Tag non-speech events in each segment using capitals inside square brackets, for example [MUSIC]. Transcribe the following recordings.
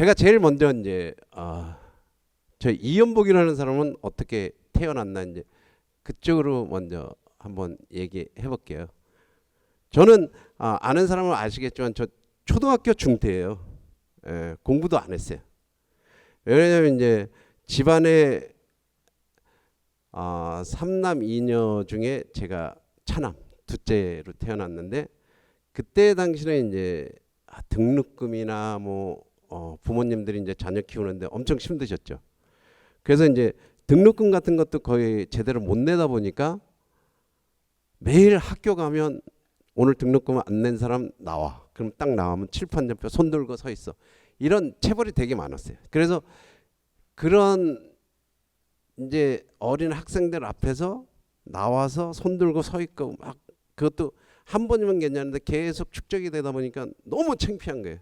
제가 제일 먼저 이제 아, 저 이연복이라는 사람은 어떻게 태어났나 이제 그쪽으로 먼저 한번 얘기해 볼게요. 저는 아, 아는 사람은 아시겠지만 저 초등학교 중퇴예요. 예, 공부도 안 했어요. 왜냐하면 이제 집안에 아, 삼남 이녀 중에 제가 차남 둘째로 태어났는데 그때 당시에 이제 아, 등록금이나 뭐 어, 부모님들이 이제 자녀 키우는데 엄청 힘드셨죠. 그래서 이제 등록금 같은 것도 거의 제대로 못 내다 보니까 매일 학교 가면 오늘 등록금 안 낸 사람 나와. 그럼 딱 나오면 칠판 전표 손 들고 서 있어. 이런 체벌이 되게 많았어요. 그래서 그런 이제 어린 학생들 앞에서 나와서 손 들고 서 있고 막 그것도 한 번이면 괜찮은데 계속 축적이 되다 보니까 너무 창피한 거예요.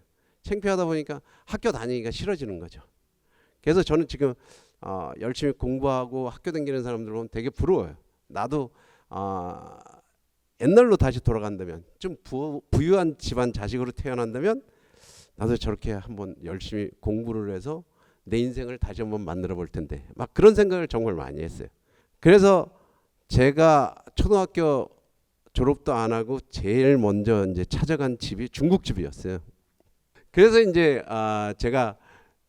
창피하다 보니까 학교 다니기가 싫어지는 거죠. 그래서 저는 지금 어, 열심히 공부하고 학교 다니는 사람들 보면 되게 부러워요. 나도 어, 옛날로 다시 돌아간다면 좀 부, 부유한 집안 자식으로 태어난다면 나도 저렇게 한번 열심히 공부를 해서 내 인생을 다시 한번 만들어 볼 텐데 막 그런 생각을 정말 많이 했어요. 그래서 제가 초등학교 졸업도 안 하고 제일 먼저 이제 찾아간 집이 중국집이었어요. 그래서 이제 아 제가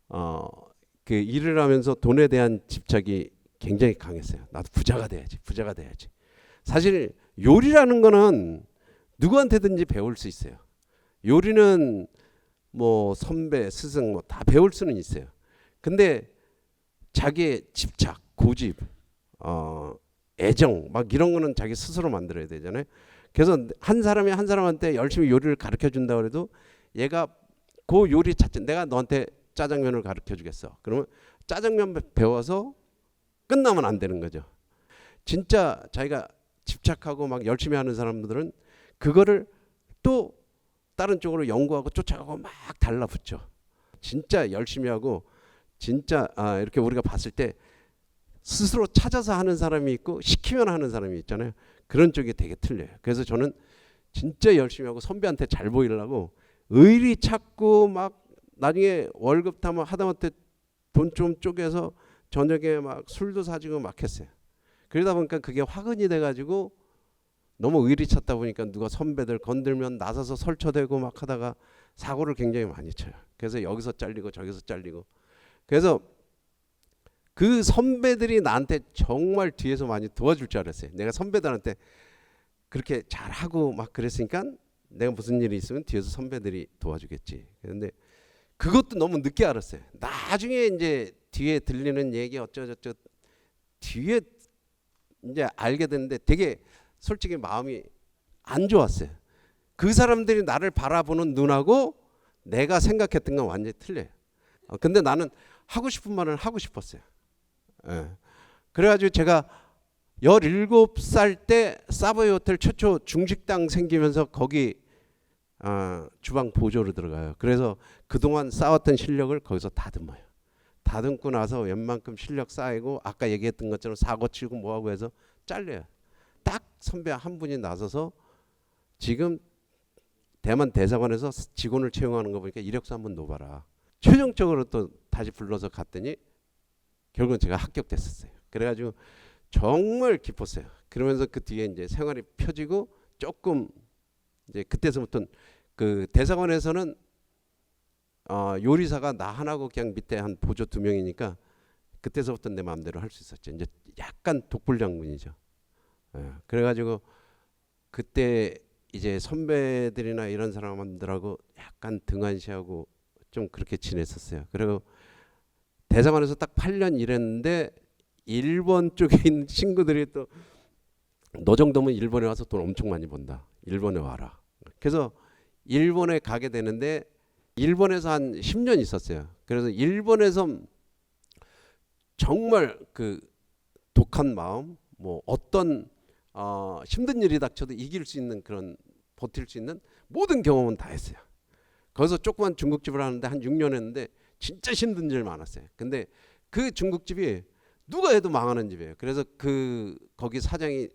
어 그 일을 하면서 돈에 대한 집착이 굉장히 강했어요. 나도 부자가 돼야지, 부자가 돼야지. 사실 요리라는 거는 누구한테든지 배울 수 있어요. 요리는 뭐 선배, 스승 뭐 다 배울 수는 있어요. 근데 자기의 집착, 고집, 어, 애정 막 이런 거는 자기 스스로 만들어야 되잖아요. 그래서 한 사람이 한 사람한테 열심히 요리를 가르쳐 준다 그래도 얘가 그 요리 찾지 내가 너한테 짜장면을 가르쳐 주겠어. 그러면 짜장면 배워서 끝나면 안 되는 거죠. 진짜 자기가 집착하고 막 열심히 하는 사람들은 그거를 또 다른 쪽으로 연구하고 쫓아가고 막 달라붙죠. 진짜 열심히 하고 진짜 아 이렇게 우리가 봤을 때 스스로 찾아서 하는 사람이 있고 시키면 하는 사람이 있잖아요. 그런 쪽이 되게 틀려요. 그래서 저는 진짜 열심히 하고 선배한테 잘 보이려고 의리 찾고 막 나중에 월급 타면 하다못해 돈 좀 쪼개서 저녁에 막 술도 사주고 막 했어요. 그러다 보니까 그게 화근이 돼가지고 너무 의리 찾다 보니까 누가 선배들 건들면 나서서 설쳐대고 막 하다가 사고를 굉장히 많이 쳐요. 그래서 여기서 잘리고 저기서 잘리고 그래서 그 선배들이 나한테 정말 뒤에서 많이 도와줄 줄 알았어요. 내가 선배들한테 그렇게 잘하고 막 그랬으니까 내가 무슨 일이 있으면 뒤에서 선배들이 도와주겠지. 그런데 그것도 너무 늦게 알았어요. 나중에 이제 뒤에 들리는 얘기 어쩌저쩌 뒤에 이제 알게 됐는데 되게 솔직히 마음이 안 좋았어요. 그 사람들이 나를 바라보는 눈하고 내가 생각했던 건 완전히 틀려요. 어, 근데 나는 하고 싶은 말을 하고 싶었어요. 예. 그래가지고 제가 17살 때 사보이 호텔 최초 중식당 생기면서 거기 어, 주방 보조로 들어가요. 그래서 그동안 쌓았던 실력을 거기서 다듬어요. 다듬고 나서 웬만큼 실력 쌓이고 아까 얘기했던 것처럼 사고 치고 뭐하고 해서 잘려요. 딱 선배 한 분이 나서서 지금 대만 대사관에서 직원을 채용하는 거 보니까 이력서 한번 놓아봐라. 최종적으로 또 다시 불러서 갔더니 결국은 제가 합격됐었어요. 그래가지고 정말 기뻤어요. 그러면서 그 뒤에 이제 생활이 펴지고 조금 이제 그때서부터 그 대사관에서는 어, 요리사가 나 하나고 그냥 밑에 한 보조 두 명이니까 그때서부터 내 마음대로 할 수 있었죠. 이제 약간 독불장군이죠. 예, 그래가지고 그때 이제 선배들이나 이런 사람들하고 약간 등한시하고 좀 그렇게 지냈었어요. 그리고 대사관에서 딱 8년 일했는데 일본 쪽에 있는 [LAUGHS] 친구들이 또 너 정도면 일본에 와서 돈 엄청 많이 번다. 일본에 와라. 그래서 일본에 가게 되는데 일본에서 한 10년 있었어요. 그래서 일본에서 정말 그 독한 마음, 뭐 어떤 어 힘든 일이 닥쳐도 이길 수 있는 그런 버틸 수 있는 모든 경험은 다 했어요. 거기서 조그만 중국집을 하는데 한 6년 했는데 진짜 힘든 일 많았어요. 근데 그 중국집이 누가 해도 망하는 집이에요. 그래서 그 거기 사장이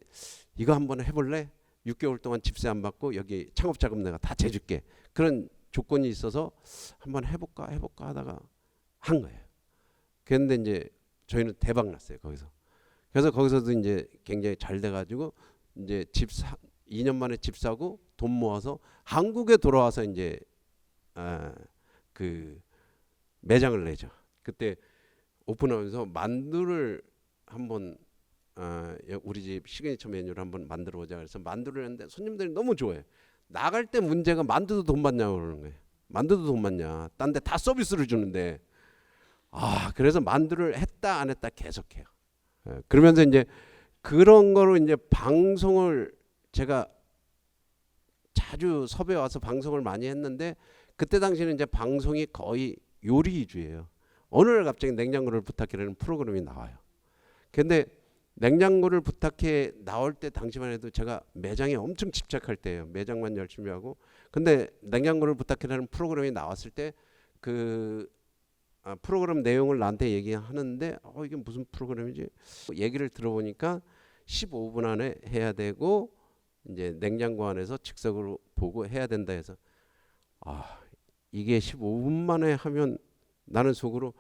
이거 한번 해볼래? 6개월 동안 집세 안 받고 여기 창업 자금 내가 다 재줄게. 그런 조건이 있어서 한번 해볼까 해볼까 하다가 한 거예요. 그런데 이제 저희는 대박 났어요 거기서. 그래서 거기서도 이제 굉장히 잘 돼가지고 이제 집 사, 2년 만에 집 사고 돈 모아서 한국에 돌아와서 이제 아, 그 매장을 내죠. 그때 오픈하면서 만두를 한번 아, 여- 우리 집 시그니처 메뉴를 한번 만들어 보자 그래서 만두를 했는데 손님들이 너무 좋아해. 나갈 때 문제가 만두도 돈 받냐고 그러는 거예요. 만두도 돈 받냐? 딴 데 다 서비스를 주는데 아 그래서 만두를 했다 안 했다 계속해요. 예, 그러면서 이제 그런 거로 이제 방송을 제가 자주 섭외 와서 방송을 많이 했는데 그때 당시에는 이제 방송이 거의 요리 위주예요. 어느 날 갑자기 냉장고를 부탁해라는 프로그램이 나와요. 근데 냉장고를 부탁해 나올 때 당시만 해도 제가 매장에 엄청 집착할 때예요. 매장만 열심히 하고. 근데 냉장고를 부탁해라는 프로그램이 나왔을 때그 아, 프로그램 내용을 나한테 얘기하는데 어 이게 무슨 프로그램이지? 얘기를 들어보니까 15분 안에 해야 되고 이제 냉장고 안에서 즉석으로 보고 해야 된다 해서 아 이게 15분 만에 하면 나는 속으로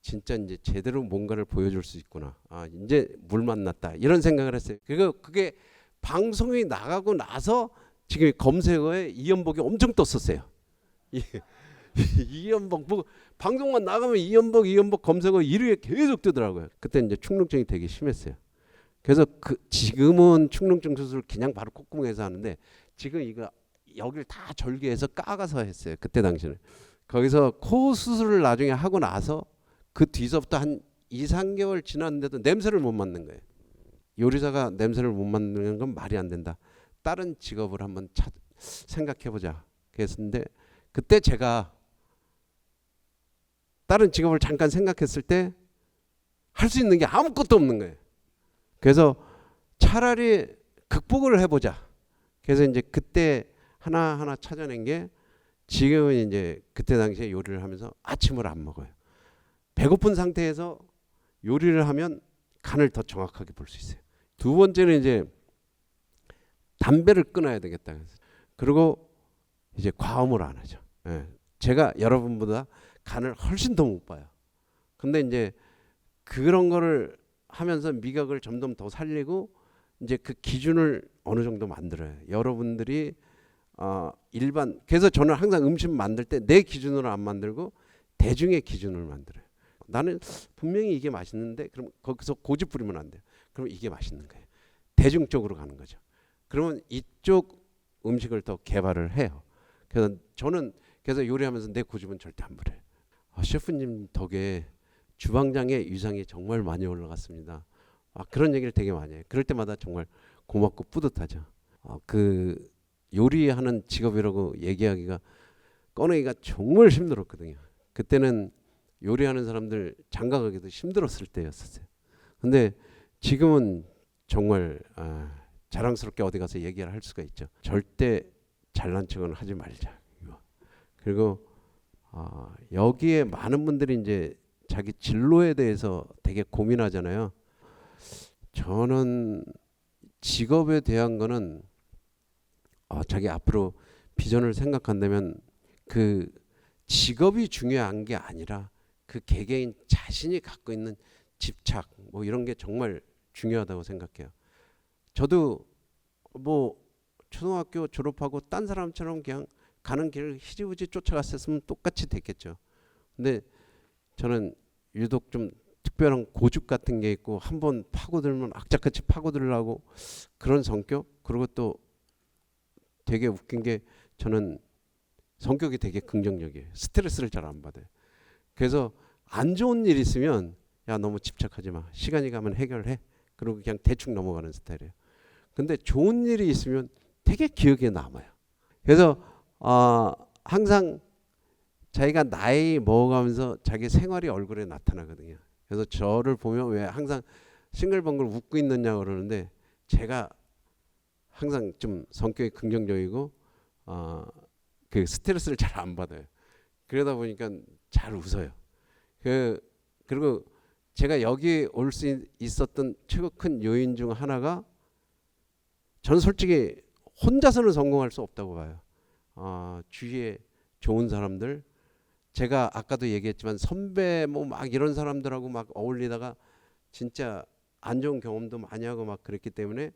진짜 이제 제대로 뭔가를 보여줄 수 있구나. 아 이제 물 만났다 이런 생각을 했어요. 그거 그게 방송이 나가고 나서 지금 검색어에 이연복이 엄청 떴었어요. [LAUGHS] 이- 이연복 뭐 방송만 나가면 이연복 이연복 검색어 1위에 계속 뜨더라고요. 그때 이제 축농증이 되게 심했어요. 그래서 그 지금은 축농증 수술 그냥 바로 콧구멍에서 하는데 지금 이거 여기를 다 절개해서 까가서 했어요. 그때 당시는 거기서 코 수술을 나중에 하고 나서 그 뒤서부터 한 2, 3개월 지났는데도 냄새를 못 맡는 거예요. 요리사가 냄새를 못 맡는 건 말이 안 된다. 다른 직업을 한번 찾, 생각해 보자. 그랬는데 그때 제가 다른 직업을 잠깐 생각했을 때 할 수 있는 게 아무것도 없는 거예요. 그래서 차라리 극복을 해보자. 그래서 이제 그때 하나 하나 찾아낸 게 지금은 이제 그때 당시에 요리를 하면서 아침을 안 먹어요. 배고픈 상태에서 요리를 하면 간을 더 정확하게 볼 수 있어요. 두 번째는 이제 담배를 끊어야 되겠다. 그리고 이제 과음을 안 하죠. 예. 제가 여러분보다 간을 훨씬 더 못 봐요. 근데 이제 그런 거를 하면서 미각을 점점 더 살리고 이제 그 기준을 어느 정도 만들어요. 여러분들이 어, 일반 그래서 저는 항상 음식 만들 때 내 기준으로 안 만들고 대중의 기준을 만들어요. 나는 분명히 이게 맛있는데 그럼 거기서 고집 부리면 안 돼요. 그럼 이게 맛있는 거예요. 대중적으로 가는 거죠. 그러면 이쪽 음식을 더 개발을 해요. 그래서 저는 그래서 요리하면서 내 고집은 절대 안 부려요. 아, 셰프님 덕에 주방장의 위상이 정말 많이 올라갔습니다. 아, 그런 얘기를 되게 많이 해요. 그럴 때마다 정말 고맙고 뿌듯하죠. 아, 그 요리하는 직업이라고 얘기하기가 꺼내기가 정말 힘들었거든요. 그때는 요리하는 사람들 장가가기도 힘들었을 때였었어요. 근데 지금은 정말 아, 자랑스럽게 어디 가서 얘기를 할 수가 있죠. 절대 잘난 척은 하지 말자. 그리고 아, 여기에 많은 분들이 이제 자기 진로에 대해서 되게 고민하잖아요. 저는 직업에 대한 거는 아, 자기 앞으로 비전을 생각한다면 그 직업이 중요한 게 아니라 그 개개인 자신이 갖고 있는 집착 뭐 이런 게 정말 중요하다고 생각해요. 저도 뭐 초등학교 졸업하고 딴 사람처럼 그냥 가는 길을 히지부지 쫓아갔었으면 똑같이 됐겠죠. 근데 저는 유독 좀 특별한 고집 같은 게 있고 한번 파고들면 악착같이 파고들려고 그런 성격 그리고 또 되게 웃긴 게 저는 성격이 되게 긍정적이에요. 스트레스를 잘 안 받아요. 그래서 안 좋은 일 있으면 야 너무 집착하지 마. 시간이 가면 해결해. 그리고 그냥 대충 넘어가는 스타일이에요. 근데 좋은 일이 있으면 되게 기억에 남아요. 그래서 어, 항상 자기가 나이 먹어가면서 자기 생활이 얼굴에 나타나거든요. 그래서 저를 보면 왜 항상 싱글벙글 웃고 있느냐 그러는데 제가 항상 좀 성격이 긍정적이고 어, 그 스트레스를 잘 안 받아요. 그러다 보니까 잘 웃어요. 그 그리고 제가 여기 올 수 있었던 최고 큰 요인 중 하나가 저는 솔직히 혼자서는 성공할 수 없다고 봐요. 어, 주위에 좋은 사람들 제가 아까도 얘기했지만 선배 뭐 막 이런 사람들하고 막 어울리다가 진짜 안 좋은 경험도 많이 하고 막 그랬기 때문에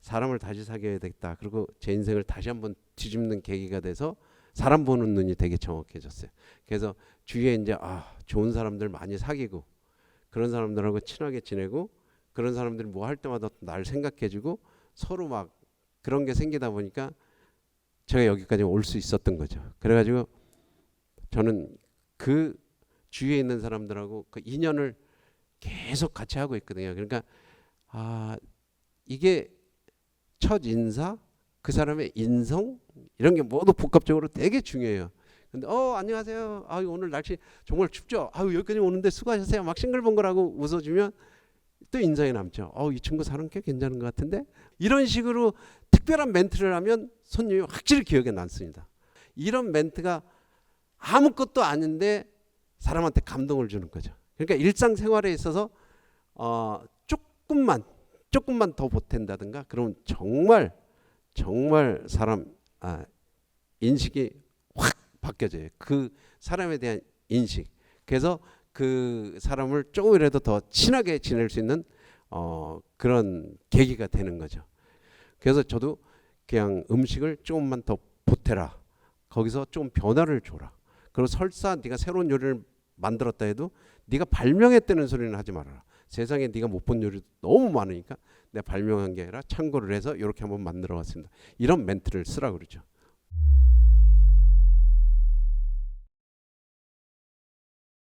사람을 다시 사귀어야 되겠다. 그리고 제 인생을 다시 한번 뒤집는 계기가 돼서 사람 보는 눈이 되게 정확해졌어요. 그래서 주위에 이제 아 좋은 사람들 많이 사귀고 그런 사람들하고 친하게 지내고 그런 사람들이 뭐 할 때마다 날 생각해주고 서로 막 그런 게 생기다 보니까 제가 여기까지 올 수 있었던 거죠. 그래가지고 저는 그 주위에 있는 사람들하고 그 인연을 계속 같이 하고 있거든요. 그러니까 아 이게 첫 인사, 그 사람의 인성 이런 게 모두 복합적으로 되게 중요해요. 근데 어 안녕하세요. 아 오늘 날씨 정말 춥죠. 아유 여기까지 오는데 수고하셨어요. 막 싱글벙글하고 웃어주면 또 인상이 남죠. 어이 친구 사람 꽤 괜찮은 것 같은데 이런 식으로 특별한 멘트를 하면 손님이 확실히 기억에 남습니다. 이런 멘트가 아무것도 아닌데 사람한테 감동을 주는 거죠. 그러니까 일상생활에 있어서 어, 조금만 조금만 더 보탠다든가 그러면 정말 정말 사람 아, 인식이 확 바뀌어져요. 그 사람에 대한 인식. 그래서 그 사람을 조금이라도 더 친하게 지낼 수 있는 어, 그런 계기가 되는 거죠. 그래서 저도 그냥 음식을 조금만 더 보태라. 거기서 좀 변화를 줘라. 그리고 설사 네가 새로운 요리를 만들었다 해도 네가 발명했다는 소리는 하지 말아라. 세상에 네가 못 본 요리 너무 많으니까 내가 발명한 게 아니라 참고를 해서 이렇게 한번 만들어 왔습니다. 이런 멘트를 쓰라 그러죠.